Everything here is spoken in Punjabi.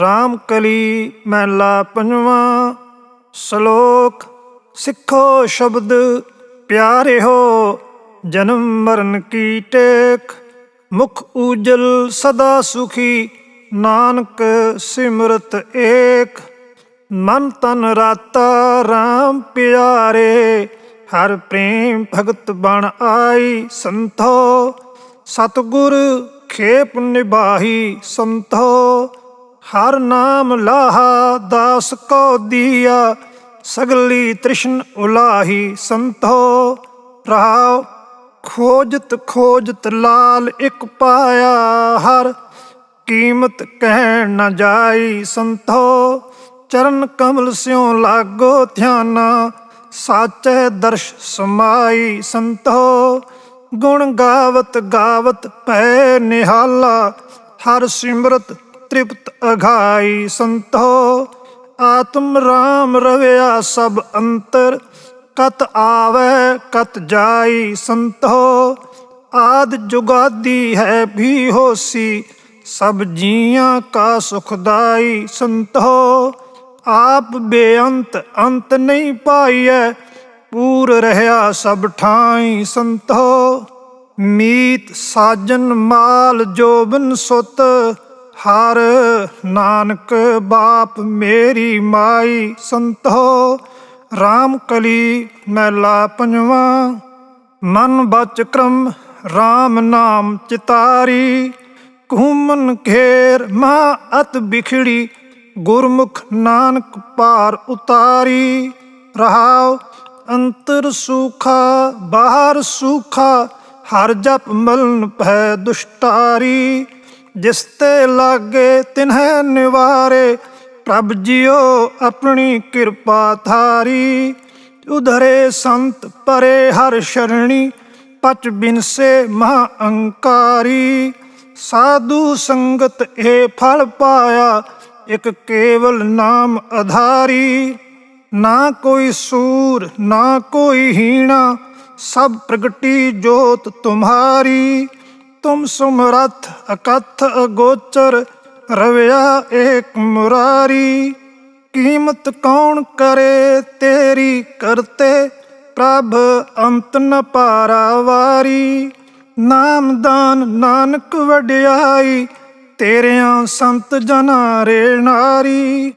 ਰਾਮ ਕਲੀ ਮਹਿਲਾ ਪੰਜਵਾਂ, ਸ਼ਲੋਕ ਸਿੱਖੋ ਸ਼ਬਦ ਪਿਆਰੇ ਹੋ, ਜਨਮ ਮਰਨ ਕੀ ਟੇਕ, ਮੁਖ ਉਜਲ ਸਦਾ ਸੁਖੀ, ਨਾਨਕ ਸਿਮਰਤ ਏਕ। ਮਨ ਤਨ ਰਾਤਾ RAM ਪਿਆਰੇ, ਹਰ ਪ੍ਰੇਮ ਭਗਤ ਬਣ ਆਈ ਸੰਤੋ। ਸਤਗੁਰ ਖੇਪ ਨਿਭਾਹੀ ਸੰਤੋ। ਹਰ ਨਾਮ ਲਾਹਾ, ਦਾਸ ਕੋ ਦੀਆ, ਸਗਲੀ ਤ੍ਰਿਸ਼ਨ ਉਲਾਹੀ ਸੰਤੋ। ਰਹਾਉ, ਖੋਜਤ ਖੋਜਤ ਲਾਲ ਇਕ ਪਾਇਆ, ਹਰ ਕੀਮਤ ਕਹਿਣ ਨਾ ਜਾਈ ਸੰਤੋ। ਚਰਨ ਕਮਲ ਸਿਉ ਲਾਗੋ ਧਿਆਨਾ, ਸਾਚੈ ਦਰਸ਼ ਸਮਾਈ ਸੰਤੋ। ਗੁਣ ਗਾਵਤ ਗਾਵਤ ਪੈ ਨਿਹਾਲਾ, ਹਰ ਸਿਮਰਤ ਤ੍ਰਿਪਤ ਅਘਾਈ ਸੰਤੋ, ਆਤਮ ਰਾਮ ਰਵਿਆ ਸਭ ਅੰਤਰ, ਕਤ ਆਵੈ, ਕਤ ਜਾਈ ਸੰਤੋ, ਆਦ ਜੁਗਾਦੀ ਹੈ ਵੀ ਹੋਸੀ, ਸਭ ਜੀਆਂ ਕਾ ਸੁਖਦਾਈ ਸੰਤੋ, ਆਪ ਬੇਅੰਤ ਅੰਤ ਨਹੀਂ ਪਾਈਐ, ਪੂਰ ਰਹਾ ਸਭ ਠਾਈ ਸੰਤੋ, ਮੀਤ ਸਾਜਨ ਮਾਲ ਜੋਬਨ ਸੁਤ ਹਰ, ਨਾਨਕ ਬਾਪ ਮੇਰੀ ਮਾਈ ਸੰਤੋ RAM ਕਲੀ ਮਹਿਲਾ ਪੰਜਵਾਂ, ਮਨ ਬਚ ਕਰਮ RAM ਨਾਮ ਚਿਤਾਰੀ, ਘੁੰਮਨ ਘੇਰ ਮਾ ਅਤ ਬਿਖੜੀ, ਗੁਰਮੁਖ ਨਾਨਕ ਪਾਰ ਉਤਾਰੀ, ਰਹਾਉ ਅੰਤਰ ਸੁਖਾ, ਬਾਹਰ ਸੁਖਾ, ਹਰ ਜਪ ਮਲਨ ਭੈ ਦੁਸ਼ਟਾਰੀ। ਜਿਸ ਤੇ ਲਾਗੇ ਤਿਨਹਿ ਨਿਵਾਰੇ, ਪ੍ਰਭ ਜੀਓ ਆਪਣੀ ਕਿਰਪਾ ਥਾਰੀ ਉਧਰੇ ਸੰਤ ਪਰੇ ਹਰ ਸ਼ਰਣੀ, ਪਚ ਬਿਨਸੇ ਮਹਾ ਅੰਕਾਰੀ। ਸਾਧੂ ਸੰਗਤ ਏ ਫਲ ਪਾਇਆ, ਇੱਕ ਕੇਵਲ ਨਾਮ ਆਧਾਰੀ ਨਾ ਕੋਈ ਸੂਰ, ਨਾ ਕੋਈ ਹੀਣਾ, ਸਭ ਪ੍ਰਗਟੀ ਜੋਤ ਤੁਮਹਾਰੀ ਤੁਮ ਸੁਮਰਥ ਅਕਥ ਅਗੋਚਰ, ਰਵਿਆ ਏਕ ਮੁਰਾਰੀ। ਕੀਮਤ ਕੌਣ ਕਰੇ ਤੇਰੀ ਕਰਤੇ, ਪ੍ਰਭ ਅੰਤ ਨ ਪਾਰਾਵਾਰੀ। ਨਾਮਦਾਨ ਨਾਨਕ ਵਡਿਆਈ, ਤੇਰਿਆਂ ਸੰਤ ਜਨਾਂ ਰੇ ਨਾਰੀ।